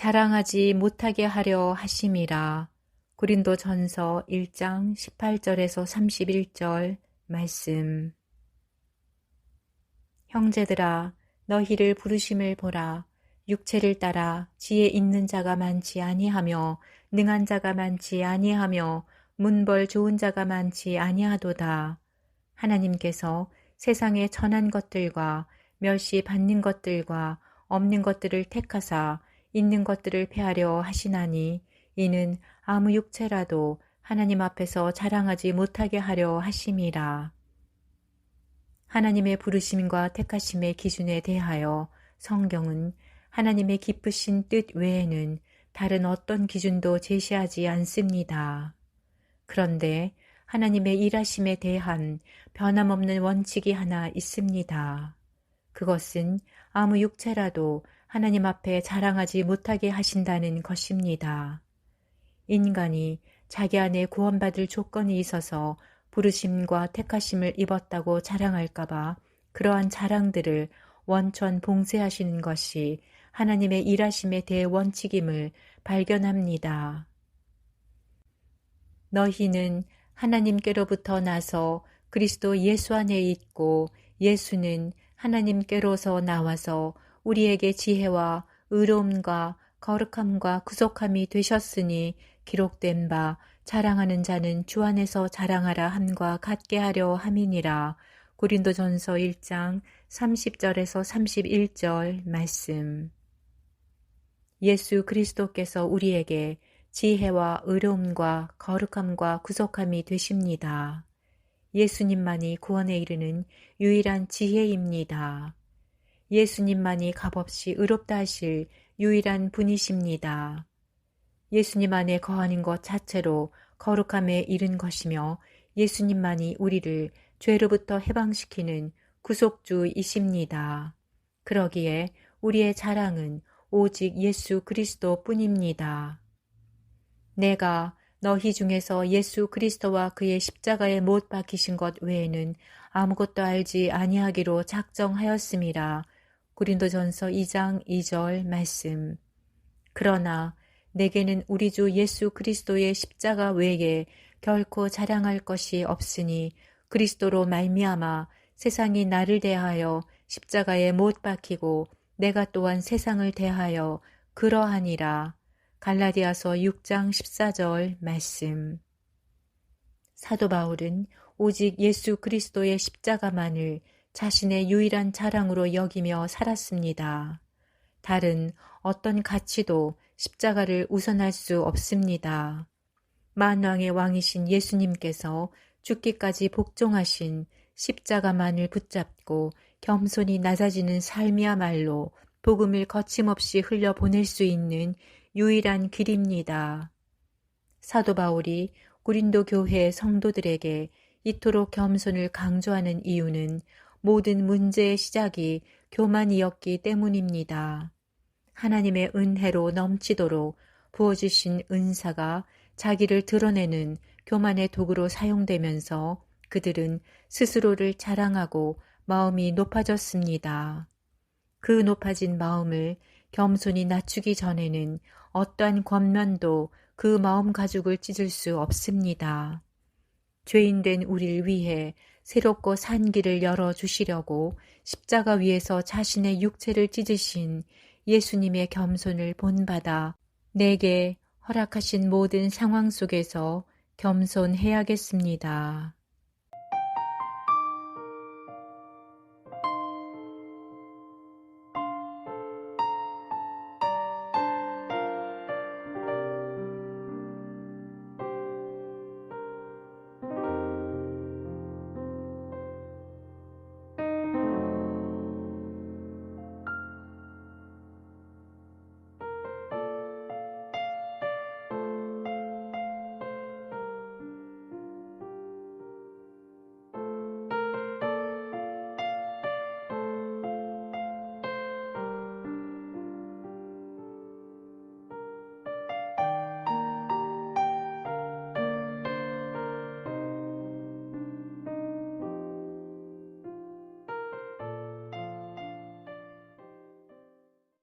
자랑하지 못하게 하려 하심이라. 고린도 전서 1장 18절에서 31절 말씀. 형제들아, 너희를 부르심을 보라. 육체를 따라 지혜 있는 자가 많지 아니하며 능한 자가 많지 아니하며 문벌 좋은 자가 많지 아니하도다. 하나님께서 세상에 천한 것들과 멸시 받는 것들과 없는 것들을 택하사 있는 것들을 패하려 하시나니 이는 아무 육체라도 하나님 앞에서 자랑하지 못하게 하려 하심이라. 하나님의 부르심과 택하심의 기준에 대하여 성경은 하나님의 기쁘신 뜻 외에는 다른 어떤 기준도 제시하지 않습니다. 그런데 하나님의 일하심에 대한 변함없는 원칙이 하나 있습니다. 그것은 아무 육체라도 하나님 앞에 자랑하지 못하게 하신다는 것입니다. 인간이 자기 안에 구원받을 조건이 있어서 부르심과 택하심을 입었다고 자랑할까봐 그러한 자랑들을 원천 봉쇄하시는 것이 하나님의 일하심의 대원칙임을 발견합니다. 너희는 하나님께로부터 나서 그리스도 예수 안에 있고 예수는 하나님께로서 나와서 우리에게 지혜와 의로움과 거룩함과 구속함이 되셨으니 기록된 바 자랑하는 자는 주 안에서 자랑하라 함과 같게 하려 함이니라. 고린도전서 1장 30절에서 31절 말씀. 예수 그리스도께서 우리에게 지혜와 의로움과 거룩함과 구속함이 되십니다. 예수님만이 구원에 이르는 유일한 지혜입니다. 예수님만이 값없이 의롭다 하실 유일한 분이십니다. 예수님 안에 거하는 것 자체로 거룩함에 이른 것이며 예수님만이 우리를 죄로부터 해방시키는 구속주이십니다. 그러기에 우리의 자랑은 오직 예수 그리스도 뿐입니다. 내가 너희 중에서 예수 그리스도와 그의 십자가에 못 박히신 것 외에는 아무것도 알지 아니하기로 작정하였음이라. 고린도전서 2장 2절 말씀. 그러나 내게는 우리 주 예수 그리스도의 십자가 외에 결코 자랑할 것이 없으니 그리스도로 말미암아 세상이 나를 대하여 십자가에 못 박히고 내가 또한 세상을 대하여 그러하니라. 갈라디아서 6장 14절 말씀. 사도 바울은 오직 예수 그리스도의 십자가만을 자신의 유일한 자랑으로 여기며 살았습니다. 다른 어떤 가치도 십자가를 우선할 수 없습니다. 만왕의 왕이신 예수님께서 죽기까지 복종하신 십자가만을 붙잡고 겸손히 낮아지는 삶이야말로 복음을 거침없이 흘려보낼 수 있는 유일한 길입니다. 사도 바울이 고린도 교회 성도들에게 이토록 겸손을 강조하는 이유는 모든 문제의 시작이 교만이었기 때문입니다. 하나님의 은혜로 넘치도록 부어주신 은사가 자기를 드러내는 교만의 도구로 사용되면서 그들은 스스로를 자랑하고 마음이 높아졌습니다. 그 높아진 마음을 겸손히 낮추기 전에는 어떠한 권면도 그 마음 가죽을 찢을 수 없습니다. 죄인된 우리를 위해 새롭고 산 길을 열어 주시려고 십자가 위에서 자신의 육체를 찢으신 예수님의 겸손을 본받아 내게 허락하신 모든 상황 속에서 겸손해야겠습니다.